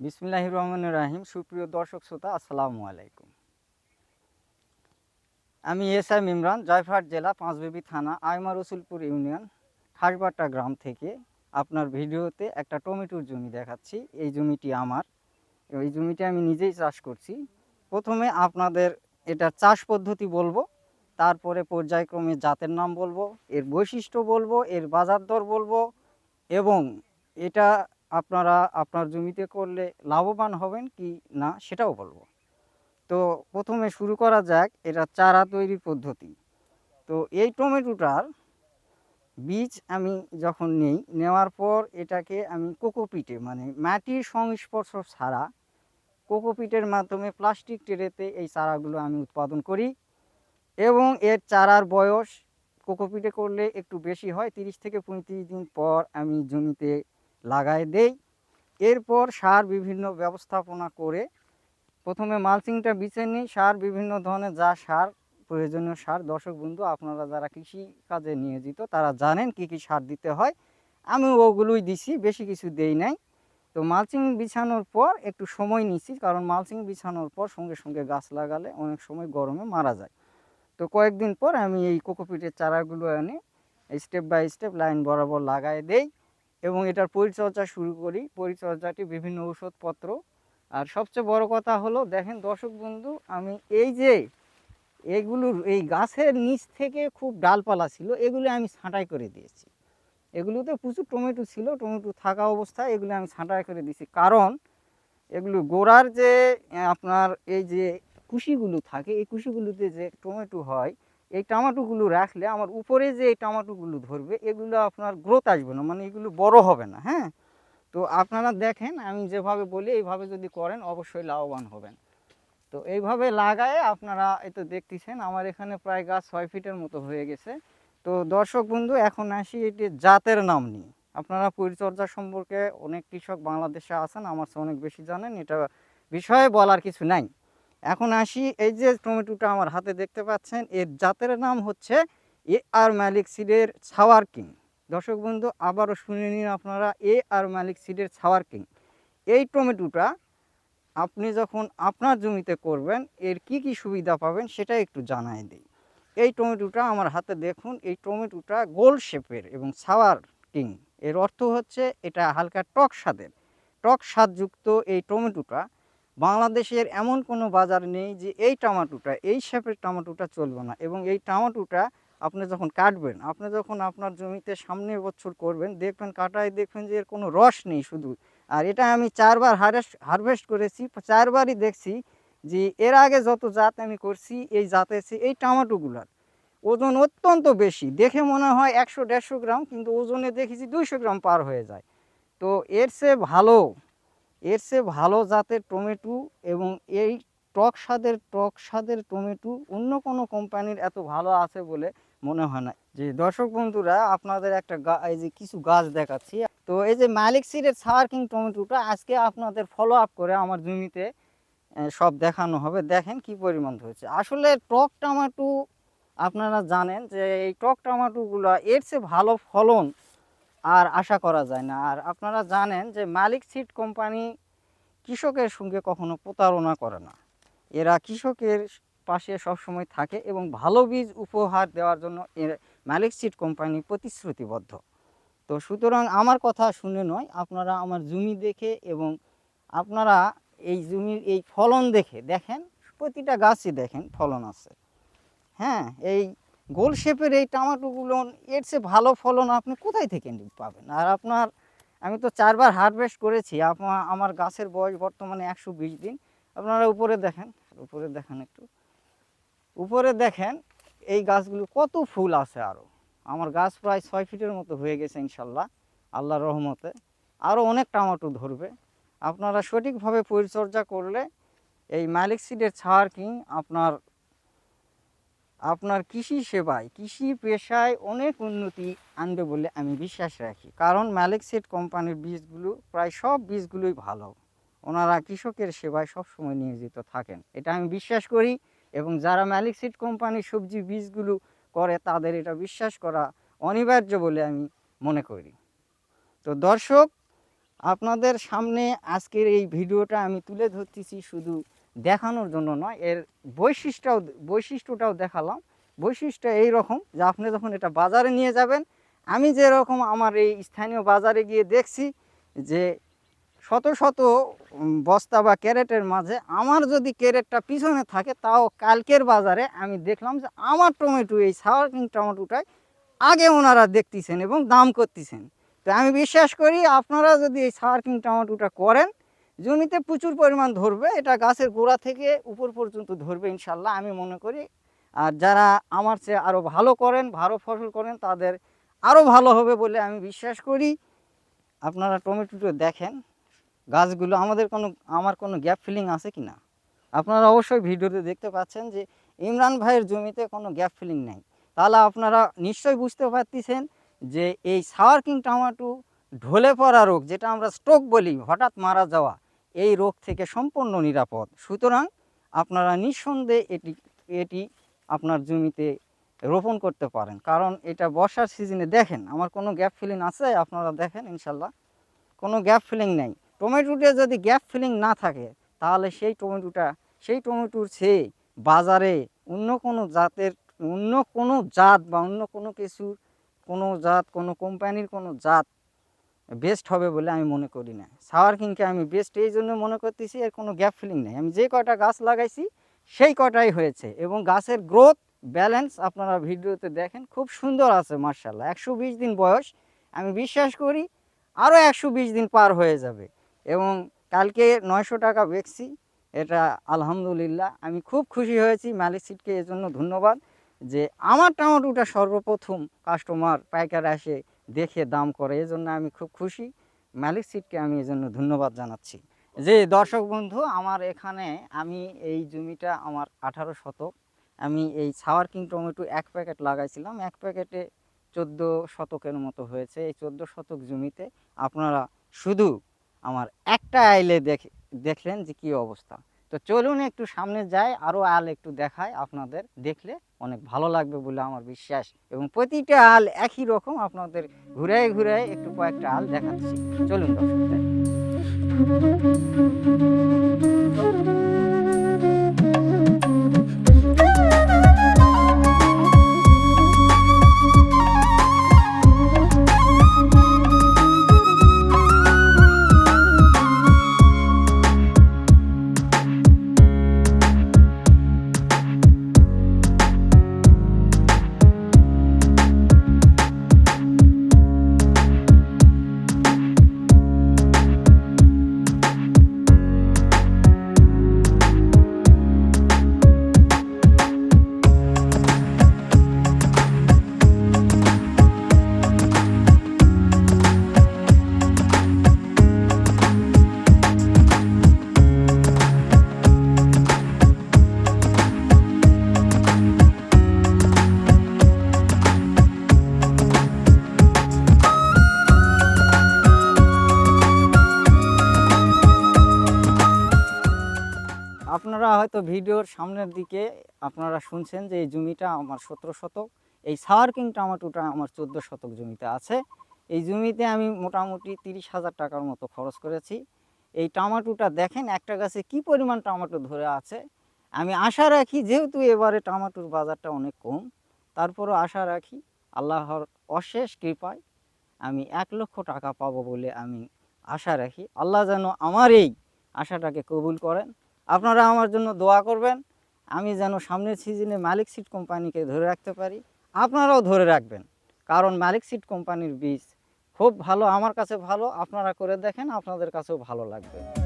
বিসমিল্লাহির রহমানির রাহিম। সুপ্রিয় দর্শক শ্রোতা, আসসালামু আলাইকুম। আমি এস এম ইমরান, জয়ফাট জেলা, পাঁচবিবি থানা আইমা রসুলপুর ইউনিয়ন, খাসবাট্টা গ্রাম থেকে আপনার ভিডিওতে একটা টমেটোর জমি দেখাচ্ছি। এই জমিটি আমার। এই জমিটি আমি নিজেই চাষ করছি। প্রথমে আপনাদের এটার চাষ পদ্ধতি বলব, তারপরে পর্যায়ক্রমে জাতের নাম বলব, এর বৈশিষ্ট্য বলব, এর বাজার দর বলব, এবং এটা আপনারা আপনার জমিতে করলে লাভবান হবেন কি না সেটাও বলব। তো প্রথমে শুরু করা যাক, এটা চারা তৈরির পদ্ধতি। তো এই টমেটোটার বীজ আমি যখন নেই, নেওয়ার পর এটাকে আমি কোকোপিটে মানে মাটির সংস্পর্শ ছাড়া কোকোপিটের মাধ্যমে প্লাস্টিক টেরেতে এই চারাগুলো আমি উৎপাদন করি এবং এর চারার বয়স কোকোপিটে করলে একটু বেশি হয়, তিরিশ থেকে পঁয়ত্রিশ দিন পর আমি জমিতে লাগাই দেই। এরপর সার বিভিন্ন ব্যবস্থাপনা করে প্রথমে মালচিংটা বিছে নিই। সার বিভিন্ন ধরনের যা সার প্রয়োজনীয় সার, দর্শক বন্ধু, আপনারা যারা কৃষি কাজে নিয়োজিত, তারা জানেন কি কি সার দিতে হয়। আমি ওগুলোই দিছি, বেশি কিছু দেই নাই। তো মালচিং বিছানোর পর একটু সময় নিছি, কারণ মালচিং বিছানোর পর সঙ্গে সঙ্গে গাছ লাগালে অনেক সময় গরমে মারা যায়। তো কয়েকদিন পর আমি এই কোকোপিটের চারাগুলো এনে স্টেপ বাই স্টেপ লাইন বরাবর লাগাই দেই। এবং এটার পরিচর্যা শুরু করি। পরিচর্যাটি বিভিন্ন ওষুধপত্র আর সবচেয়ে বড় কথা হলো, দেখেন দর্শক বন্ধু, আমি এই যে এগুলোর এই গাছের নিচ থেকে খুব ডালপালা ছিল, এগুলো আমি ছাঁটাই করে দিয়েছি। এগুলোতে প্রচুর টমেটো ছিল, টমেটো থাকা অবস্থায় এগুলো আমি ছাঁটাই করে দিয়েছি। কারণ এগুলো গোড়ার যে, আপনার এই যে কুশিগুলো থাকে, এই কুশিগুলোতে যে টমেটো হয় এই টমেটোগুলো রাখলে আমার উপরে যে এই টমেটোগুলো ধরবে, এগুলো আপনার গ্রোথ আসবে না মানে এগুলো বড় হবে না হ্যাঁ? তো আপনারা দেখেন, আমি যেভাবে বলি, এইভাবে যদি করেন, অবশ্যই লাভবান হবেন। তো এইভাবে লাগায় আপনারা এই তো দেখতেছেন, আমার এখানে প্রায় গাছ ছয় ফিটের মতো হয়ে গেছে। তো দর্শক বন্ধু, এখন আসি এটি জাতের নাম নিয়ে। আপনারা পরিচর্যা সম্পর্কে অনেক কৃষক বাংলাদেশে আছেন, আমার অনেক বেশি জানেন, এটা বিষয়ে বলার কিছু নাই। এখন আসি, এই যে টমেটোটা আমার হাতে দেখতে পাচ্ছেন, এর জাতের নাম হচ্ছে এ আর মালিক সিডের ছাওয়ার কিং। দর্শক বন্ধু, আবারও শুনে নিন আপনারা এ আর মালিক সিডের ছাওয়ার কিং। এই টমেটোটা আপনি যখন আপনার জমিতে করবেন, এর কি কি সুবিধা পাবেন সেটা একটু জানাই দিই। এই টমেটোটা আমার হাতে দেখুন, এই টমেটোটা গোল শেপের এবং ছাওয়ার কিং। এর অর্থ হচ্ছে এটা হালকা টক স্বাদের। টক স্বাদযুক্ত এই টমেটোটা বাংলাদেশের এমন কোনো বাজার নেই যে এই টমেটোটা, এই শেপের টমেটোটা চলবে না। এবং এই টমেটোটা আপনি যখন কাটবেন, আপনি যখন আপনার জমিতে সামনের বছর করবেন, দেখবেন কাটায় দেখবেন যে এর কোনো রস নেই শুধু। আর এটা আমি চারবার হারভেস্ট হারভেস্ট করেছি, চারবারই দেখছি যে এর আগে যত জাত আমি করছি, এই চেয়ে এই টমেটোগুলার। ওজন অত্যন্ত বেশি। দেখে মনে হয় একশো দেড়শো গ্রাম, কিন্তু ওজনে দেখেছি দুইশো গ্রাম পার হয়ে যায়। তো এর চেয়ে ভালো এর চেয়ে ভালো জাতের টমেটো এবং এই টক স্বাদের টক স্বাদের টমেটো অন্য কোনো কোম্পানির এত ভালো আছে বলে মনে হয় না। যে দর্শক বন্ধুরা, আপনাদের একটা এই যে কিছু গাছ দেখাচ্ছি। তো এই যে মালিক সিডের সাওয়ার কিং টমেটোটা আজকে আপনাদের ফলো আপ করে আমার জমিতে সব দেখানো হবে। দেখেন কি পরিমাণ হয়েছে। আসলে টক টমেটো আপনারা জানেন যে এই টক টমেটোগুলো এর চেয়ে ভালো ফলন আর আশা করা যায় না। আর আপনারা জানেন যে মালিক সিট কোম্পানি কৃষকের সঙ্গে কখনো প্রতারণা করে না। এরা কৃষকের পাশে সবসময় থাকে এবং ভালো বীজ উপহার দেওয়ার জন্য এর মালিক সিট কোম্পানি প্রতিশ্রুতিবদ্ধ। তো সুতরাং আমার কথা শুনে নয়, আপনারা আমার জমি দেখে এবং আপনারা এই জমির এই ফলন দেখে দেখেন, প্রতিটা গাছই দেখেন ফলন আছে। হ্যাঁ এই গোল শেপের এই টমেটোগুলো এর চেয়ে ভালো ফলন আপনি কোথায় থেকে পাবেন? আর আপনার, আমি তো চারবার হারভেস্ট করেছি আপনার আমার গাছের বয়স বর্তমানে একশো বিশ দিন। আপনারা উপরে দেখেন উপরে দেখেন একটু। উপরে দেখেন, এই গাছগুলো কত ফুল আছে আরও আমার গাছ প্রায় ছয় ফিটের মতো হয়ে গেছে ইনশাল্লাহ আল্লাহ রহমতে। আরও অনেক টমেটো ধরবে। আপনারা সঠিকভাবে পরিচর্যা করলে এই মালিক সিডের ছাড় কিং আপনার আপনার কৃষি সেবায়, কৃষি পেশায় অনেক উন্নতি আনবে বলে আমি বিশ্বাস রাখি। কারণ ম্যালিক সিড কোম্পানির বীজগুলো, প্রায় সব বীজগুলোই ভালো। ওনারা কৃষকের সেবায় সবসময় নিয়োজিত থাকেন। এটা আমি বিশ্বাস করি এবং যারা ম্যালিক সিড কোম্পানির সবজি বীজগুলো করে, তাদের এটা বিশ্বাস করা অনিবার্য বলে আমি মনে করি। তো দর্শক, আপনাদের সামনে আজকের এই ভিডিওটা আমি তুলে ধরতেছি শুধু দেখানোর জন্য নয়, এর বৈশিষ্ট্যটাও বৈশিষ্ট্যটাও দেখালাম। বৈশিষ্ট্য এই রকম যে আপনি যখন এটা বাজারে নিয়ে যাবেন, আমি যেরকম আমার এই স্থানীয় বাজারে গিয়ে দেখছি যে শত শত বস্তা বা ক্যারেটের মাঝে আমার যদি ক্যারেটটা পিছনে থাকে, তাও কালকের বাজারে আমি দেখলাম যে আমার টমেটো, এই সাওয়ার কিং টমেটোটাই আগে ওনারা দেখতেছেন এবং দাম করতেছেন। তো আমি বিশ্বাস করি আপনারা যদি এই সাওয়ার কিং টমেটোটা করেন জমিতে প্রচুর পরিমাণ ধরবে, এটা গাছের গোড়া থেকে উপর পর্যন্ত ধরবে ইনশাল্লাহ, আমি মনে করি। আর যারা আমার চেয়ে আরও ভালো করেন, ভালো ফসল করেন, তাদের আরও ভালো হবে বলে আমি বিশ্বাস করি। আপনারা টমেটোটা দেখেন, গাছগুলো আমাদের কোনো, আমার কোনো গ্যাপ ফিলিং আছে কি না আপনারা অবশ্যই ভিডিওতে দেখতে পাচ্ছেন যে ইমরান ভাইয়ের জমিতে কোনো গ্যাপ ফিলিং নেই। তাহলে আপনারা নিশ্চয়ই বুঝতে পারতেছেন যে এই সাওয়ার কিং টমেটো ঢলে পড়া রোগ, যেটা আমরা স্ট্রোক বলি, হঠাৎ মারা যাওয়া এই রোগ থেকে সম্পূর্ণ নিরাপদ। সুতরাং আপনারা নিঃসন্দেহে এটি এটি আপনার জমিতে রোপণ করতে পারেন। কারণ এটা বর্ষার সিজনে দেখেন, আমার কোনো গ্যাপ ফিলিং আছে? আপনারা দেখেন, ইনশাল্লাহ। কোনো গ্যাপ ফিলিং নেই। টমেটোতে যদি গ্যাপ ফিলিং না থাকে, তাহলে সেই টমেটোটা, সেই টমেটোর চেয়ে বাজারে অন্য কোনো জাতের, অন্য কোনো জাত বা অন্য কোনো কিছু কোনো জাত, কোনো কোম্পানির কোনো জাত বেস্ট হবে বলে আমি মনে করি না। সাওয়ার কিংকে আমি বেস্ট এই জন্য মনে করতেছি এর কোনো গ্যাপ ফিলিং নেই। আমি যে কয়টা গাছ লাগাইছি, সেই কটাই হয়েছে এবং গাছের গ্রোথ ব্যালেন্স আপনারা ভিডিওতে দেখেন, খুব সুন্দর আছে মার্শাল্লাহ একশো বিশ দিন বয়স, আমি বিশ্বাস করি আরও একশো বিশ দিন পার হয়ে যাবে এবং কালকে নয়শো টাকা বেচছি, এটা আলহামদুলিল্লাহ। আমি খুব খুশি হয়েছি, মালিক সিটকে এর জন্য ধন্যবাদ যে আমার টমেটোটা সর্বপ্রথম কাস্টমার পাইকার আসে দেখে দাম করে, এজন্য আমি খুব খুশি। মালিক সিটকে আমি এজন্য ধন্যবাদ জানাচ্ছি। যে দর্শক বন্ধু, আমার এখানে আমি এই জমিটা আমার আঠারো শতক। আমি এই সাওয়ার কিং টমেটো এক প্যাকেট লাগাইছিলাম। এক প্যাকেটে চোদ্দ শতকের মতো হয়েছে। এই চোদ্দ শতক জমিতে আপনারা শুধু আমার একটা আইলে দেখে, দেখলেন যে কী অবস্থা। তো চলুন একটু সামনে যাই আরও আল একটু দেখায় আপনাদের। দেখলে অনেক ভালো লাগবে বলে আমার বিশ্বাস। এবং প্রতিটা আল একই রকম আপনাদের ঘুরে ঘুরে একটু কয়েকটা আল দেখাচ্ছি। চলুন দর্শক আপনারা হয়তো ভিডিওর সামনের দিকে আপনারা শুনছেন যে এই জমিটা আমার সতেরো শতক, এই সাওয়ার কিং টমেটোটা আমার চোদ্দ শতক জমিতে আছে। এই জমিতে আমি মোটামুটি তিরিশ হাজার টাকার মতো খরচ করেছি। এই টমেটোটা দেখেন একটা গাছে কি পরিমাণ টমেটো ধরে আছে। আমি আশা রাখি যেহেতু এবারে টমেটোর বাজারটা অনেক কম, তারপরও আশা রাখি আল্লাহর অশেষ কৃপায় আমি এক লক্ষ টাকা পাবো বলে আমি আশা রাখি। আল্লাহ যেন আমার এই আশাটাকে কবুল করেন। আপনারা আমার জন্য দোয়া করবেন। আমি যেন সামনের সিজনে মালিক সিট কোম্পানিকে ধরে রাখতে পারি। আপনারাও ধরে রাখবেন। কারণ মালিক সিট কোম্পানির বীজ খুব ভালো, আমার কাছে ভালো। আপনারা করে দেখেন, আপনাদের কাছেও ভালো লাগবে।